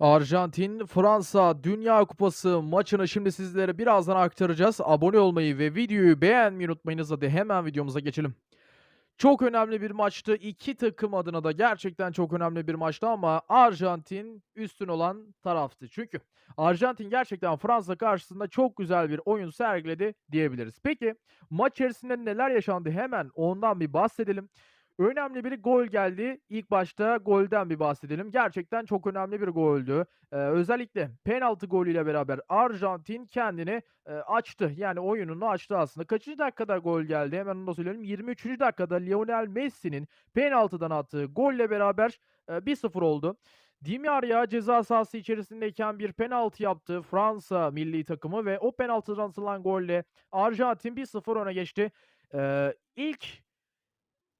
Arjantin, Fransa Dünya Kupası maçını şimdi sizlere birazdan aktaracağız. Abone olmayı ve videoyu beğenmeyi unutmayınız. Hadi hemen videomuza geçelim. Çok önemli bir maçtı. İki takım adına da gerçekten çok önemli bir maçtı ama Arjantin üstün olan taraftı. Çünkü Arjantin gerçekten Fransa karşısında çok güzel bir oyun sergiledi diyebiliriz. Peki maç içerisinde neler yaşandı? Hemen ondan bir bahsedelim. Önemli bir gol geldi. İlk başta golden bir bahsedelim. Gerçekten çok önemli bir goldü. Eee, özellikle penaltı golüyle beraber Arjantin kendini, eee, açtı. Yani oyununu açtı aslında. Kaçıncı dakikada gol geldi? Hemen onu da söyleyelim. 23. dakikada Lionel Messi'nin penaltıdan attığı golle beraber, eee, 1-0 oldu. Di Maria ceza sahası içerisindeyken bir penaltı yaptı Fransa millî takımı ve o penaltıdan atılan golle Arjantin 1-0 öne geçti. Eee, ilk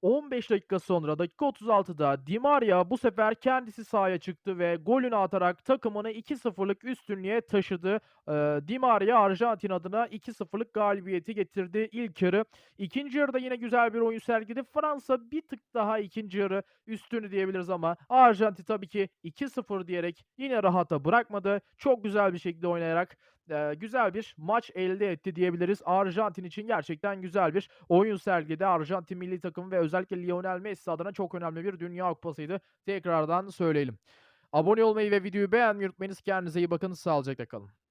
15 dakika sonra dakika 36'da Di Maria bu sefer kendisi sahaya çıktı ve golünü atarak takımını 2-0'lık üstünlüğe taşıdı. Eee, Di Maria Arjantin adına 2-0'lık galibiyeti getirdi ilk yarı. İkinci yarıda yine güzel bir oyun sergiledi. Fransa bir tık daha ikinci yarı üstünü diyebiliriz ama Arjantin tabii ki 2-0 diyerek yine rahata bırakmadı. Çok güzel bir şekilde oynayarak, eee, güzel bir maç elde etti diyebiliriz. Arjantin için gerçekten güzel bir oyun sergiledi. Arjantin millî takımı ve özellikle Lionel Messi adına çok önemli bir Dünya Kupası'ydı. Tekrardan söyleyelim. Abone olmayı ve videoyu beğenmeyi unutmayınız. Kendinize iyi bakın. Sağlıcakla kalın.